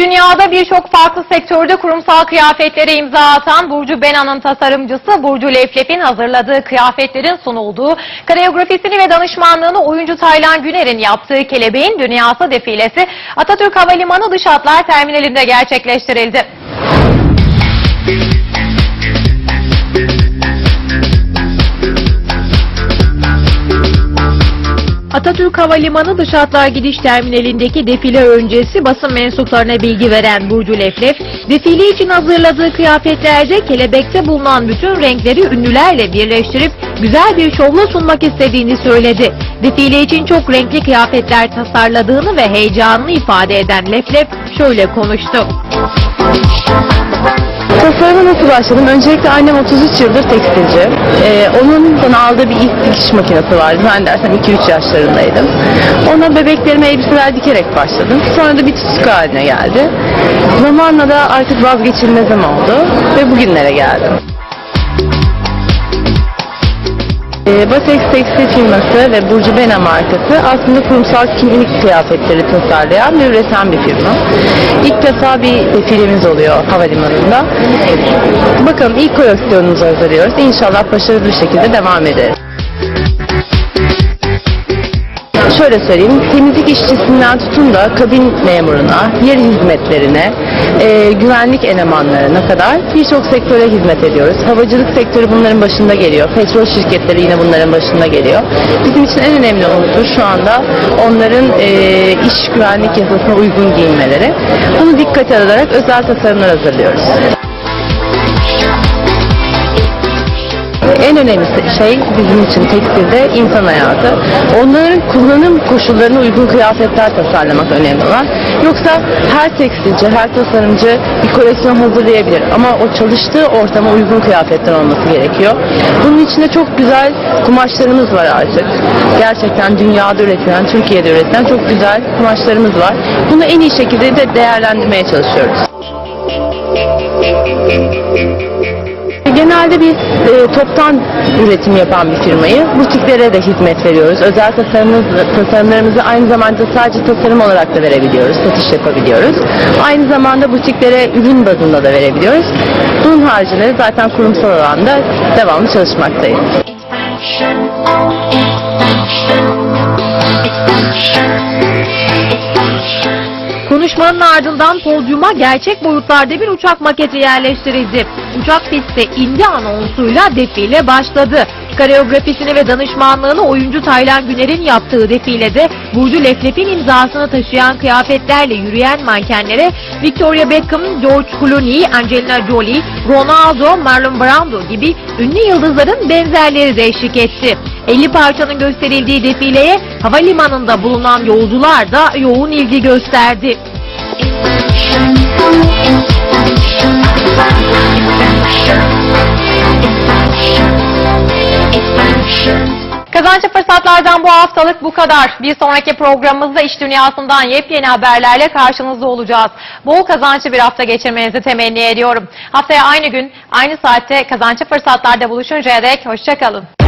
dünyada birçok farklı sektörde kurumsal kıyafetlere imza atan Burcu Bena'nın tasarımcısı Burcu Leflef'in hazırladığı kıyafetlerin sunulduğu koreografisini ve danışmanlığını oyuncu Taylan Güner'in yaptığı Kelebeğin Dünyası defilesi Atatürk Havalimanı Dış Hatlar Terminali'nde gerçekleştirildi. Atatürk Havalimanı Dış Hatlar Gidiş Terminali'ndeki defile öncesi basın mensuplarına bilgi veren Burcu Leflef, defile için hazırladığı kıyafetlerde kelebekte bulunan bütün renkleri ünlülerle birleştirip güzel bir şovla sunmak istediğini söyledi. Defile için çok renkli kıyafetler tasarladığını ve heyecanını ifade eden Leflef şöyle konuştu. Tasarıma nasıl başladım? Öncelikle annem 33 yıldır tekstilci. Ee, onun bana aldığı bir ilk dikiş makinesi vardı. Ben dersem 2-3 yaşlarındaydım. Ona bebeklerime elbiseler dikerek başladım. Sonra da bir tutku haline geldi. Zamanla da artık vazgeçilmezim oldu ve bugünlere geldim. Ee, Basex Tekstil firması ve Burcu Bena markası aslında kurumsal kimlik kıyafetleri tasarlayan ve üreten bir firma. İlk defa bir defilemiz oluyor havalimanında. Bakalım ilk koleksiyonumuzu hazırlıyoruz. İnşallah başarılı bir şekilde devam ederiz. Şöyle söyleyeyim, temizlik işçisinden tutun da kabin memuruna, yer hizmetlerine, e, güvenlik elemanlarına kadar birçok sektöre hizmet ediyoruz. Havacılık sektörü bunların başında geliyor. Petrol şirketleri yine bunların başında geliyor. Bizim için en önemli unsur şu anda onların e, iş güvenlik yasasına uygun giyinmeleri. Bunu dikkate alarak özel tasarımlar hazırlıyoruz. En önemli şey bizim için tekstilde insan hayatı. Onların kullanım koşullarına uygun kıyafetler tasarlamak önemli olan. Yoksa her tekstilci, her tasarımcı bir koleksiyon hazırlayabilir. Ama o çalıştığı ortama uygun kıyafetler olması gerekiyor. Bunun içinde çok güzel kumaşlarımız var artık. Gerçekten dünyada üretilen, Türkiye'de üretilen çok güzel kumaşlarımız var. Bunu en iyi şekilde de değerlendirmeye çalışıyoruz. Genelde biz e, toptan üretim yapan bir firmayı butiklere de hizmet veriyoruz. Özel tasarımımız, tasarımlarımızı aynı zamanda sadece tasarım olarak da verebiliyoruz, satış yapabiliyoruz. Aynı zamanda butiklere ürün bazında da verebiliyoruz. Bunun haricinde zaten kurumsal alanda devamlı çalışmaktayız. Konuşmanın ardından podyuma gerçek boyutlarda bir uçak maketi yerleştirildi. Uçak piste indi anonsuyla defile başladı. Koreografisini ve danışmanlığını oyuncu Taylan Güner'in yaptığı defilede Burcu Leflef'in imzasını taşıyan kıyafetlerle yürüyen mankenlere Victoria Beckham, George Clooney, Angelina Jolie, Ronaldo, Marlon Brando gibi ünlü yıldızların benzerleri de eşlik etti. 50 parçanın gösterildiği defileye havalimanında bulunan yolcular da yoğun ilgi gösterdi. Kazançlı fırsatlardan bu haftalık bu kadar. Bir sonraki programımızda iş dünyasından yepyeni haberlerle karşınızda olacağız. Bol kazançlı bir hafta geçirmenizi temenni ediyorum. Haftaya aynı gün, aynı saatte kazançlı fırsatlarda buluşuncaya dek hoşçakalın.